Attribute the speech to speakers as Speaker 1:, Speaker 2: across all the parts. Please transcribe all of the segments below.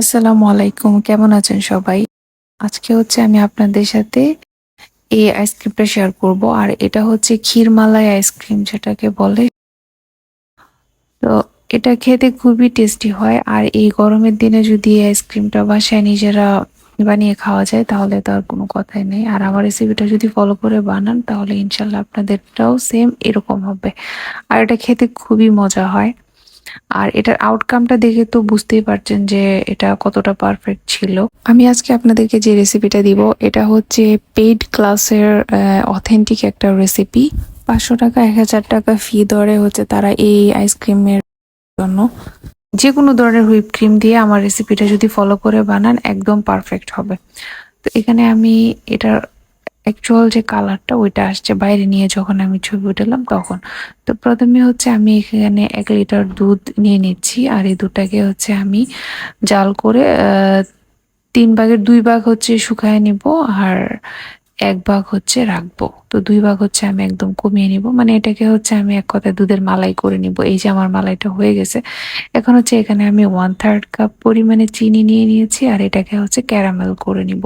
Speaker 1: আসসালামু আলাইকুম, কেমন আছেন সবাই? আজকে হচ্ছে আমি আপনাদের সাথে এই আইসক্রিমটা শেয়ার করব, আর এটা হচ্ছে ক্ষীরমালাই আইসক্রিম যেটাকে বলে। তো এটা খেতে খুবই টেস্টি হয়, আর এই গরমের দিনে যদি এই আইসক্রিমটা বাসায় নিজেরা বানিয়ে খাওয়া যায়, তাহলে তো আর কোনো কথাই নেই। আর আমার রেসিপিটা যদি ফলো করে বানান, তাহলে ইনশাল্লাহ আপনাদেরটাও সেম এরকম হবে। আর এটা খেতে খুবই মজা হয়। আর এটার আউটকামটা দেখে তো বুঝতেই পারছেন যে এটা কতটা পারফেক্ট ছিল। আমি আজকে আপনাদেরকে যে রেসিপিটা দিব, এটা হচ্ছে পেইড ক্লাসের অথেন্টিক একটা রেসিপি পাঁচশো টাকা, এক হাজার টাকা ফি দরে হচ্ছে তারা এই আইসক্রিমের জন্য। যে কোনো ধরনের হুইপ ক্রিম দিয়ে আমার রেসিপিটা যদি ফলো করে বানান, একদম পারফেক্ট হবে। তো এখানে আমি এটার অ্যাকচুয়াল যে কালারটা ওইটা আসছে বাইরে নিয়ে যখন আমি ছবি উঠালাম তখন। তো প্রথমে হচ্ছে আমি এখানে এক লিটার দুধ নিয়ে নিচ্ছি আর এই দুধটাকে হচ্ছে আমি জাল করে তিন ভাগের দুই ভাগ হচ্ছে শুকায় নিব আর এক ভাগ হচ্ছে রাখব। তো দুই ভাগ হচ্ছে আমি একদম কমিয়ে নিব। মানে এটাকে হচ্ছে আমি এক কথায় দুধের মালাই করে নিব। এই যে আমার মালাইটা হয়ে গেছে। এখন হচ্ছে এখানে আমি ওয়ান থার্ড কাপ পরিমাণে চিনি নিয়ে নিয়েছি আর এটাকে হচ্ছে ক্যারামেল করে নিব।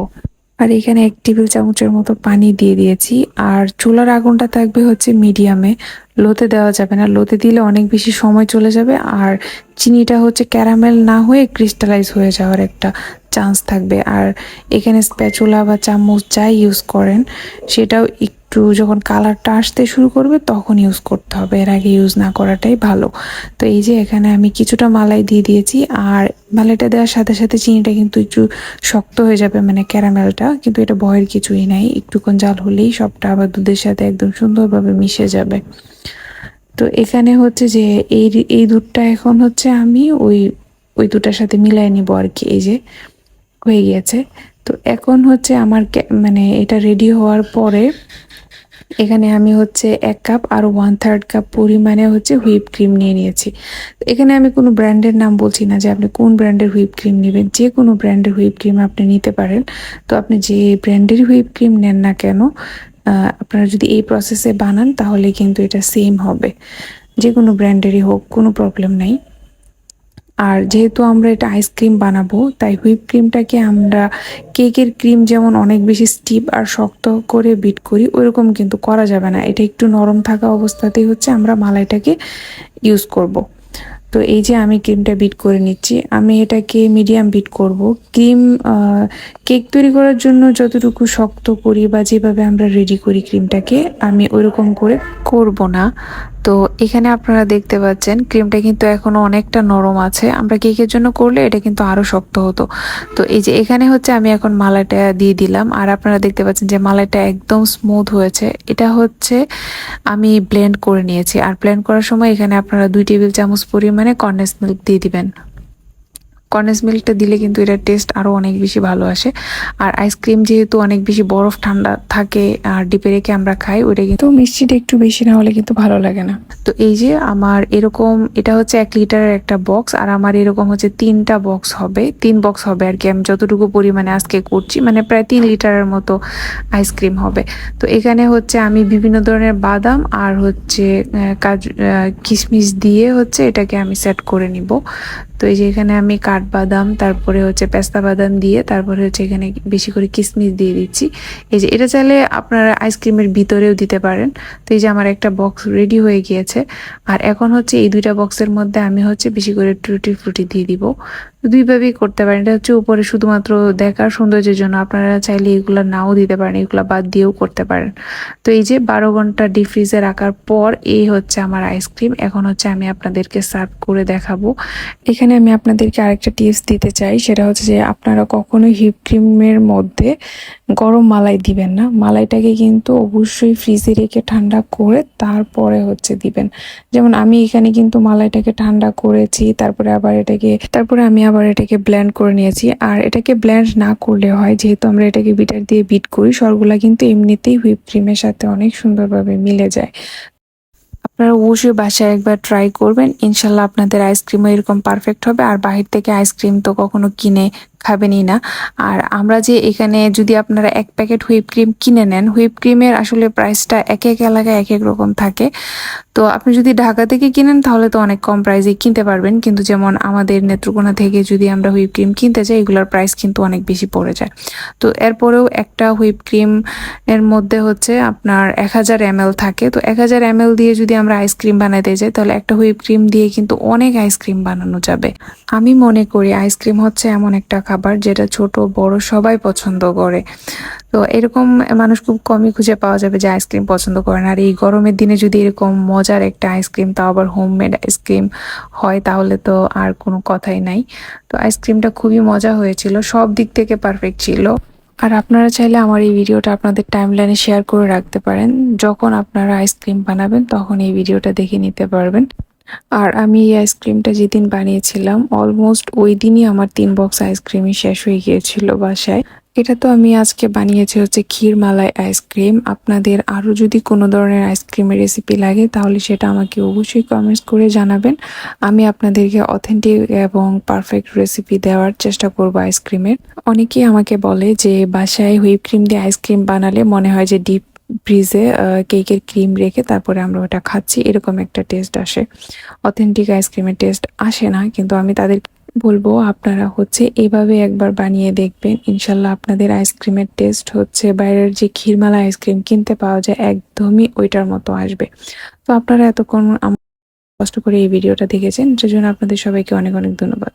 Speaker 1: আর এখানে এক টেবিল চামচের মতো পানি দিয়ে দিয়েছি। আর চুলার আগুনটা থাকবে হচ্ছে মিডিয়ামে। লোতে দেওয়া যাবে না। লোতে দিলে অনেক বেশি সময় চলে যাবে। আর চিনিটা হচ্ছে ক্যারামেল না হয়ে ক্রিস্টালাইজ হয়ে যাওয়ার একটা চান্স থাকবে। আর এখানে স্প্যাচুলা বা চামচ যাই ইউজ করেন, সেটাও একটু যখন কালারটা আসতে শুরু করবে তখন ইউজ করতে হবে। এর আগে ইউজ না করাটাই ভালো। তো এই যে এখানে আমি কিছুটা মালাই দিয়ে দিয়েছি আর মালাইটা দেওয়ার সাথে সাথে চিনিটা কিন্তু একটু শক্ত হয়ে যাবে মানে ক্যারামেলটা। কিন্তু এটা ভয়ের কিছুই নাই। একটুক্ষণ জাল হলেই সবটা আবার দুধের সাথে একদম সুন্দরভাবে মিশে যাবে। তো এখানে হচ্ছে যে এই এই দুধটা এখন হচ্ছে আমি ওই ওই দুটার সাথে মিলাই নিব আর কি। এই যে হয়ে গিয়েছে। তো এখন হচ্ছে আমার মানে এটা রেডি হওয়ার পরে এখানে আমি হচ্ছে এক কাপ আর ওয়ান থার্ড কাপ পরিমাণে হচ্ছে হুইপ ক্রিম নিয়ে নিয়েছি। এখানে আমি কোনো ব্র্যান্ডের নাম বলছি না যে আপনি কোন ব্র্যান্ডের হুইপ ক্রিম নেবেন, যে কোনো ব্র্যান্ডের হুইপ ক্রিম আপনি নিতে পারেন। তো আপনি যে ব্র্যান্ডের হুইপ ক্রিম নেন না কেন আপনারা যদি এই প্রসেসে বানান তাহলে কিন্তু এটা সেম হবে। যে কোনো ব্র্যান্ডেরই হোক, কোনো প্রবলেম নাই। আর যেহেতু আমরা এটা আইসক্রিম বানাবো, তাই হুইপ ক্রিমটাকে আমরা কেকের ক্রিম যেমন অনেক বেশি স্টিপ আর শক্ত করে বিট করি ওইরকম কিন্তু করা যাবে না। এটা একটু নরম থাকা অবস্থাতেই হচ্ছে, আমরা মালাইটাকে ইউজ করব। তো এই যে আমি ক্রিমটা বিট করে নিচ্ছি, আমি এটাকে মিডিয়াম বিট করব। ক্রিম কেক তৈরি করার জন্য যতটুকু শক্ত করি বা যেভাবে আমরা রেডি করি ক্রিমটাকে আমি ওইরকম করে করব না। তো এখানে আপনারা দেখতে পাচ্ছেন, ক্রিমটা কিন্তু এখনও অনেকটা নরম আছে। আমরা কেকের জন্য করলে এটা কিন্তু আরও শক্ত হতো। তো এই যে এখানে হচ্ছে আমি এখন মালাটা দিয়ে দিলাম। আর আপনারা দেখতে পাচ্ছেন যে মালাটা একদম স্মুথ হয়েছে। এটা হচ্ছে আমি ব্লেন্ড করে নিয়েছি। আর ব্লেন্ড করার সময় এখানে আপনারা দুই টেবিল চামচ পরিমাণে কন্ডেন্স মিল্ক দিয়ে দিবেন। কন্ডেন্স মিল্কটা দিলে কিন্তু এটার টেস্ট আরও অনেক বেশি ভালো আসে। আর আইসক্রিম যেহেতু অনেক বেশি বরফ ঠান্ডা থাকে আর ডিপে রেখে আমরা খাই ওইটা কিন্তু মিষ্টিটা একটু বেশি না হলে কিন্তু ভালো লাগে না। তো এই যে আমার এরকম এটা হচ্ছে এক লিটারের একটা বক্স আর আমার এরকম হচ্ছে তিনটা বক্স হবে তিন বক্স হবে আর কি। আমি যতটুকু পরিমাণে আজকে করছি মানে প্রায় তিন লিটারের মতো আইসক্রিম হবে। তো এখানে হচ্ছে আমি বিভিন্ন ধরনের বাদাম আর হচ্ছে কাজু কিশমিশ দিয়ে হচ্ছে এটাকে আমি সেট করে নিব। তো এই যে এখানে আমি কাঠবাদাম, তারপরে হচ্ছে পেস্তা বাদাম দিয়ে, তারপরে হচ্ছে এখানে বেশি করে কিসমিস দিয়ে দিচ্ছি। এই যে এটা চাইলে আপনারা আইসক্রিমের ভিতরেও দিতে পারেন। তো এই যে আমার একটা বক্স রেডি হয়ে গিয়েছে। আর এখন হচ্ছে এই দুইটা বক্সের মধ্যে আমি হচ্ছে বেশি করে টুটি ফ্রুটি দিয়ে দিব। দুইভাবেই করতে পারেন। এটা হচ্ছে উপরে শুধুমাত্র দেখার সৌন্দর্যের জন্য। আপনারা চাইলে এগুলো নাও দিতে পারেন, এগুলো বাদ দিয়েও করতে পারেন। তো এই যে বারো ঘণ্টা ডিপ ফ্রিজে রাখার পর এই হচ্ছে আমার আইসক্রিম এখন হচ্ছে আমি আপনাদেরকে সার্ভ করে দেখাবো। এখানে আমি আপনাদেরকে আরেকটা টিপস দিতে চাই। সেটা হচ্ছে যে আপনারা কখনোই হিপ ক্রিমের মধ্যে গরম মালাই দিবেন না। মালাইটাকে কিন্তু অবশ্যই ফ্রিজে রেখে ঠান্ডা করে তারপরে হচ্ছে দিবেন। যেমন আমি এখানে কিন্তু মালাইটাকে ঠান্ডা করেছি, তারপরে আবার এটাকে, তারপরে আমি আবার এটাকে ব্ল্যান্ড করে নিয়েছি। আর এটাকে ব্ল্যান্ড না করলে হয়, যেহেতু আমরা এটাকে বিটার দিয়ে বিট করি, সরগুলা কিন্তু এমনিতেই হুইপ ক্রিমের সাথে অনেক সুন্দরভাবে মিলে যায়। আপনারা অবশ্যই বাসায় একবার ট্রাই করবেন। ইনশাল্লাহ আপনাদের আইসক্রিমও এরকম পারফেক্ট হবে। আর বাহির থেকে আইসক্রিম তো কখনো কিনে খাবেনই না। আর আমরা যে এখানে যদি আপনারা এক প্যাকেট হুইপ ক্রিম কিনে নেন, হুইপ ক্রিমের আসলে প্রাইসটা এক এক এলাকায় এক এক রকম থাকে। তো আপনি যদি ঢাকা থেকে কিনেন, তাহলে তো অনেক কম প্রাইসে কিনতে পারবেন। কিন্তু যেমন আমাদের নেত্রকোনা থেকে যদি আমরা হুইপ ক্রিম কিনতে যাই, এগুলোর প্রাইস কিন্তু অনেক বেশি পড়ে যায়। তো এরপরেও একটা হুইপ ক্রিম এর মধ্যে হচ্ছে আপনার এক হাজার এম থাকে। তো এক হাজার এম দিয়ে যদি আমরা আইসক্রিম বানাতে যাই, তাহলে একটা হুইপ ক্রিম দিয়ে কিন্তু অনেক আইসক্রিম বানানো যাবে। আমি মনে করি আইসক্রিম হচ্ছে এমন একটা খাবার যেটা ছোট, বড় সবাই পছন্দ করে। তো এরকম মানুষ খুব কমই খুঁজে পাওয়া যাবে যে আইসক্রিম পছন্দ করে না। আর এই গরমের দিনে যদি এরকম মজার একটা আইসক্রিম তাও আবার হোমমেড আইসক্রিম হয়, তাহলে তো আর কোনো কথাই নাই। তো আইসক্রিমটা খুবই মজা হয়েছিল, সব দিক থেকে পারফেক্ট ছিল। আর আপনারা চাইলে আমার এই ভিডিওটা আপনাদের টাইমলাইনে শেয়ার করে রাখতে পারেন। যখন আপনারা আইসক্রিম বানাবেন, তখন এই ভিডিওটা দেখে নিতে পারবেন। আর আমি এই আইসক্রিমটা যেদিন বানিয়েছিলাম অলমোস্ট ওই দিনই আমার তিন বক্স আইসক্রিমই শেষ হয়ে গিয়েছিল বাসায়। এটা তো আমি আজকে বানিয়েছি হচ্ছে ক্ষীর মালাই আইসক্রিম। আপনাদের আরও যদি কোনো ধরনের আইসক্রিমের রেসিপি লাগে, তাহলে সেটা আমাকে অবশ্যই কমেন্টস করে জানাবেন। আমি আপনাদেরকে অথেন্টিক এবং পারফেক্ট রেসিপি দেওয়ার চেষ্টা করব আইসক্রিমের। অনেকেই আমাকে বলে যে, বাসায় হুইপ ক্রিম দিয়ে আইসক্রিম বানালে মনে হয় যে ডিপ ফ্রিজে কেকের ক্রিম রেখে তারপরে আমরা ওটা খাচ্ছি। এরকম একটা টেস্ট আসে। অথেন্টিক আইসক্রিমের টেস্ট আসে না, কিন্তু আমি তাদের বলব, আপনারা হচ্ছে এভাবে একবার বানিয়ে দেখবেন। ইনশাল্লাহ আপনাদের আইসক্রিমের টেস্ট হচ্ছে, বাইরের যে ক্ষীরমালা আইসক্রিম কিনতে পাওয়া যায়, একদমই ওইটার মতো আসবে। তো আপনারা এতক্ষণ কষ্ট করে এই ভিডিওটা দেখেছেন, সেজন্য আপনাদের সবাইকে অনেক অনেক ধন্যবাদ।